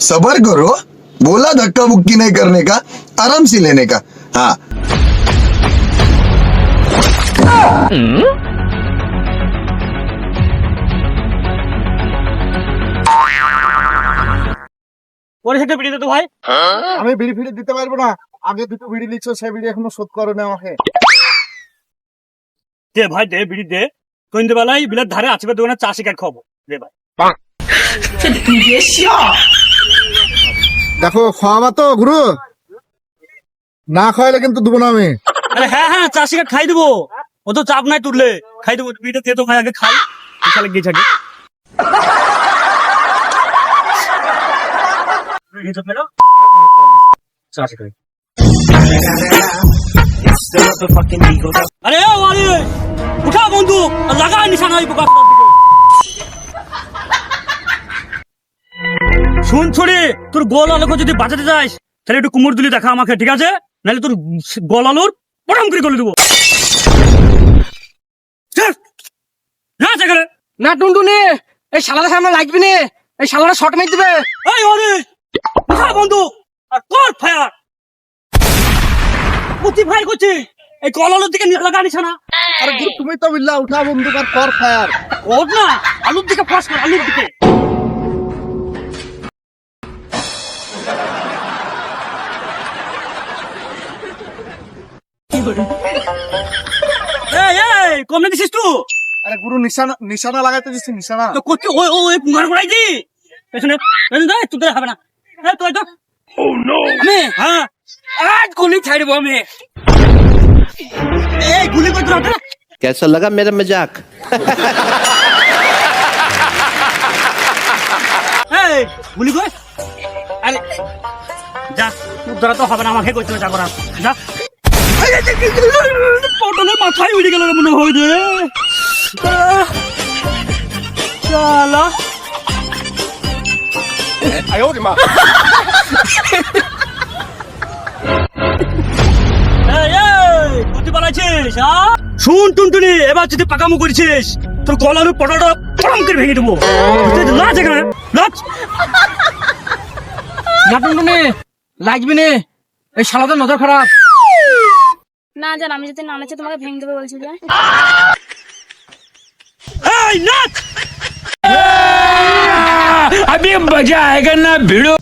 सबर करो बोला धक्का मुक्की नहीं करने का आराम से लेने का हाँ ওর সাথে বিড়ি দে তো ভাই আমি বিড়ি ফিড়ি দিতে পারবো না আগে দুটো বিড়ি নিচ্ছ সে বিড়ি এখনো শোধ করো না আমাকে দে ভাই দে বিড়ি দে সন্ধ্যেবেলায় বিলের ধারে আছে দোকানে চা শিকার খাবো দে ভাই দেখো, খাওয়াবা তো, গুরু। না খাওয়াইলে কিন্তু দেবো না আমি। আরে হ্যাঁ হ্যাঁ চা শিকার খাই দেবো। ও তো চাপ নাই তুললে। খাই দেবো, বিড়িটা দে তো ভাই আগে খাই। বিশালে গিয়ে থাকে আরে আরে, উঠা, বন্ধু। লাগা নিশানা ওই বোকা। শুন ছড়ি তোর গোল আলোকে যদি বাঁচাতে যাস তাহলে একটু কুমোর দিলি দেখা আমাকে ঠিক আছে? নাহলে তোর গোল আলোর পটাম করে গলে দেবো। সেখানে না টুনটুনি এই শালাটা সামনে লাগবে না। এই শালাটা শর্ট মেরে দিবে। এই উঠা বন্ধু আর কর ফায়ার। কুচি ফায়ার করছি? এই গোল আলোর দিকে নিয়ে লাগা নিশানা। আরে তুমি তো বিল্লা উঠা বন্দুক আর কর ফায়ার। ওর না আলুর দিকে ফাঁস কর আলুর দিকে। কমনে দিছিস তুই আরে গুরু নিশানা নিশানা লাগাইতে দিচ্ছি নিশানা তো করতে ওই ওই পুঙ্গার করাই দি পেছনে পেছনে দে তুই হবে না এই তুই তো আমি হ্যাঁ আজ গুলি ছাড়ব আমি এই গুলি কই তোর হাতে कैसा लगा मेरा मजाक এই গুলি কই আরে যা তোর দ্বারা তো হবে না আমাকে কইতে হবে যা করার যা পটলের মাথায় উড়ে গেল রে মনে হয় রে। আহ, শালা। এই, এই, কোথায়? শুন টুনটুনি এবার যদি পাকামো করেছিস তোর কলার পটলটা পরম করে ভেঙে দেবো? লাজ এখানে না টুনটুনি লাগবে না। এই শালাটা নজর খারাপ। না জান, আমি যদি না নাচে তোমাকে ভেঙে দেবো বলছি জান আমি মজা आएगा না, ভিড়ো।